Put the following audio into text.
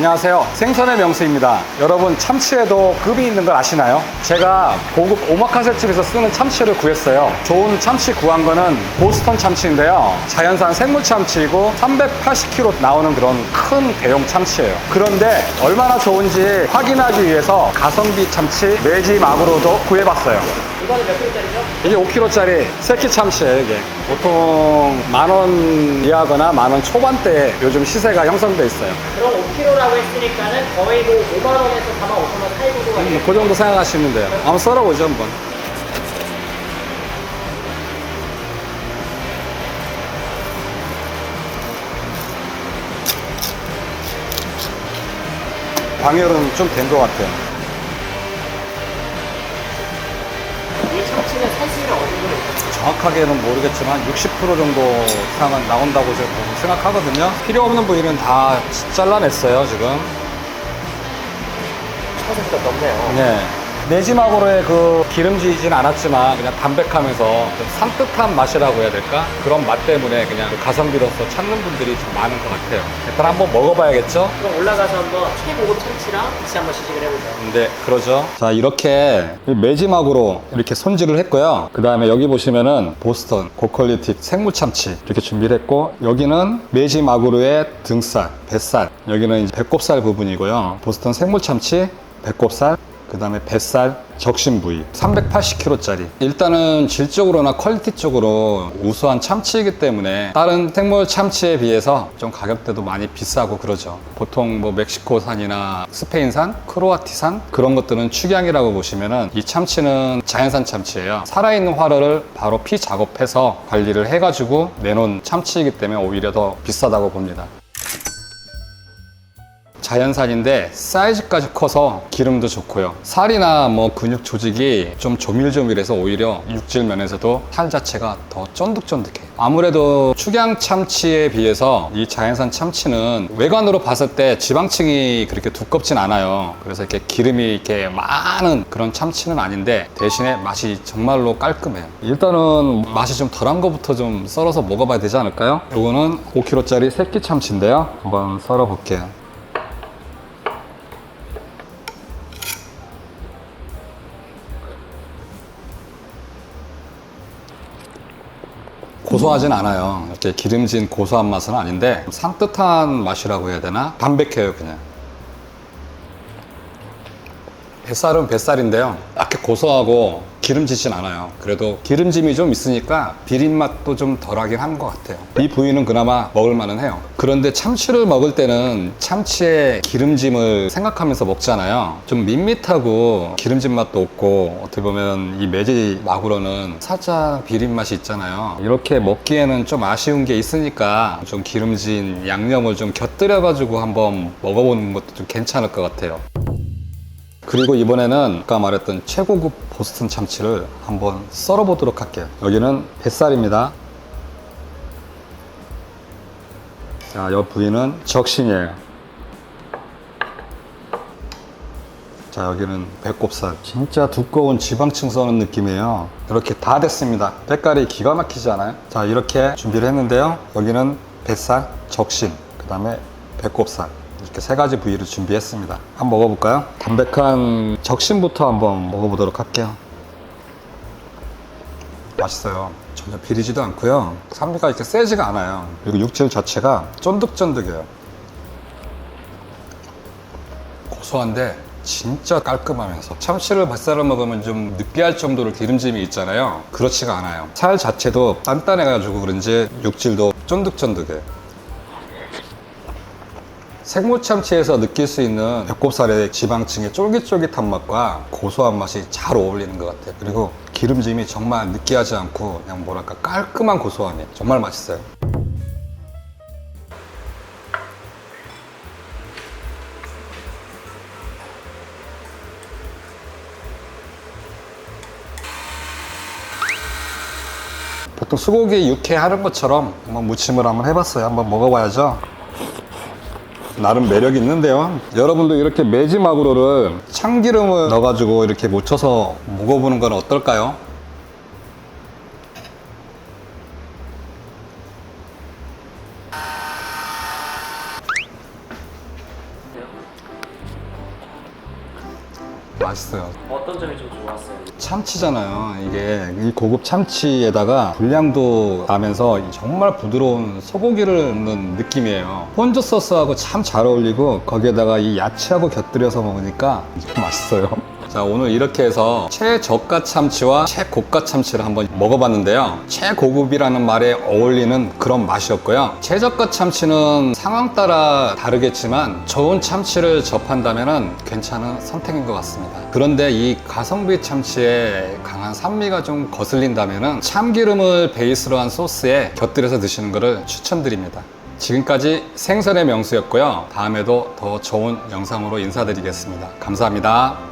안녕하세요. 생선의 명수입니다. 여러분 참치에도 급이 있는 걸 아시나요? 제가 고급 오마카세 집에서 쓰는 참치를 구했어요. 좋은 참치 구한 거는 보스턴 참치인데요. 자연산 생물 참치이고 380kg 나오는 그런 큰 대용 참치예요. 그런데 얼마나 좋은지 확인하기 위해서 가성비 참치 매지 막으로도 구해봤어요. 이거는 몇 킬로짜리죠? 이게 5kg짜리 새끼 참치예요, 이게. 보통 만 원 이하거나 만 원 초반대에 요즘 시세가 형성돼 있어요. 그럼 5kg라고 했으니까는 거의 뭐 5만 원에서 4만 5천 원 사이 정도가 음, 그 정도 생각하시면 돼요. 한번 썰어보죠, 한번. 광열은 좀 된 것 같아요. 정확하게는 모르겠지만 60% 정도 이상은 나온다고 제가 생각하거든요. 필요 없는 부위는 다 잘라냈어요, 지금. 천세보다 넘네요. 네. 내지막으로의 그 기름지진 않았지만 그냥 담백하면서 좀 산뜻한 맛이라고 해야 될까? 그런 맛 때문에 그냥 그 가성비로서 찾는 분들이 좀 많은 것 같아요. 일단 한번 먹어봐야겠죠? 그럼 올라가서 한번 최고급 참치랑 같이 한번 시식을 해보죠. 네, 그러죠. 자, 이렇게 매지막으로 이렇게 손질을 했고요. 그 다음에 여기 보시면은 보스턴 고퀄리티 생물 참치 이렇게 준비를 했고, 여기는 매지막으로의 등살, 뱃살, 여기는 이제 배꼽살 부분이고요. 보스턴 생물 참치, 배꼽살, 그 다음에 뱃살, 적신 부위 380kg짜리. 일단은 질적으로나 퀄리티 쪽으로 우수한 참치이기 때문에 다른 생물 참치에 비해서 좀 가격대도 많이 비싸고 그러죠. 보통 뭐 멕시코산이나 스페인산, 크로아티산 그런 것들은 축양이라고 보시면은 이 참치는 자연산 참치예요. 살아있는 화로를 바로 피 작업해서 관리를 해가지고 내놓은 참치이기 때문에 오히려 더 비싸다고 봅니다 자연산인데 사이즈까지 커서 기름도 좋고요. 살이나 뭐 근육 조직이 좀 조밀조밀해서 오히려 육질 면에서도 살 자체가 더 쫀득쫀득해요. 아무래도 축양 참치에 비해서 이 자연산 참치는 외관으로 봤을 때 지방층이 그렇게 두껍진 않아요. 그래서 이렇게 기름이 이렇게 많은 그런 참치는 아닌데 대신에 맛이 정말로 깔끔해요. 일단은 맛이 좀 덜한 것부터 좀 썰어서 먹어봐야 되지 않을까요? 이거는 5kg짜리 새끼 참치인데요. 한번 썰어 볼게요. 고소하진 않아요. 이렇게 기름진 고소한 맛은 아닌데 산뜻한 맛이라고 해야 되나? 담백해요, 그냥. 뱃살은 뱃살인데요. 약게 고소하고 기름지진 않아요. 그래도 기름짐이 좀 있으니까 비린 맛도 좀 덜하긴 한 것 같아요. 이 부위는 그나마 먹을 만은 해요. 그런데 참치를 먹을 때는 참치의 기름짐을 생각하면서 먹잖아요. 좀 밋밋하고 기름진 맛도 없고 어떻게 보면 이 매지 마구로는 살짝 비린 맛이 있잖아요. 이렇게 먹기에는 좀 아쉬운 게 있으니까 좀 기름진 양념을 좀 곁들여가지고 한번 먹어보는 것도 좀 괜찮을 것 같아요. 그리고 이번에는 아까 말했던 최고급 보스턴 참치를 한번 썰어 보도록 할게요. 여기는 뱃살입니다. 자, 이 부위는 적신이에요. 자, 여기는 배꼽살. 진짜 두꺼운 지방층 써는 느낌이에요. 이렇게 다 됐습니다. 때깔이 기가 막히지 않아요? 자, 이렇게 준비를 했는데요. 여기는 뱃살, 적신, 그 다음에 배꼽살. 이렇게 세 가지 부위를 준비했습니다. 한번 먹어볼까요? 담백한 적신부터 한번 먹어보도록 할게요. 맛있어요. 전혀 비리지도 않고요. 산미가 이렇게 세지가 않아요. 그리고 육질 자체가 쫀득쫀득해요. 고소한데 진짜 깔끔하면서 참치를 뱃살을 먹으면 좀 느끼할 정도로 기름짐이 있잖아요. 그렇지가 않아요. 살 자체도 단단해가지고 그런지 육질도 쫀득쫀득해요. 생물참치에서 느낄 수 있는 배꼽살의 지방층의 쫄깃쫄깃한 맛과 고소한 맛이 잘 어울리는 것 같아요. 그리고 기름짐이 정말 느끼하지 않고 그냥 뭐랄까 깔끔한 고소함이 정말 맛있어요. 보통 수고기 육회 하는 것처럼 한번 무침을 한번 해봤어요. 한번 먹어봐야죠. 나름 매력이 있는데요. 여러분도 이렇게 매지마구로를 참기름을 넣어가지고 이렇게 묻혀서 먹어보는 건 어떨까요? 맛있어요. 어떤 점이 좀 좋았어요? 참치잖아요. 이게 이 고급 참치에다가 불량도 나면서 정말 부드러운 소고기를 넣는 느낌이에요. 폰즈 소스하고 참 잘 어울리고 거기에다가 이 야채하고 곁들여서 먹으니까 참 맛있어요. 자, 오늘 이렇게 해서 최저가 참치와 최고가 참치를 한번 먹어봤는데요. 최고급이라는 말에 어울리는 그런 맛이었고요. 최저가 참치는 상황 따라 다르겠지만 좋은 참치를 접한다면 괜찮은 선택인 것 같습니다. 그런데 이 가성비 참치의 강한 산미가 좀 거슬린다면 참기름을 베이스로 한 소스에 곁들여서 드시는 것을 추천드립니다. 지금까지 생선의 명수였고요. 다음에도 더 좋은 영상으로 인사드리겠습니다. 감사합니다.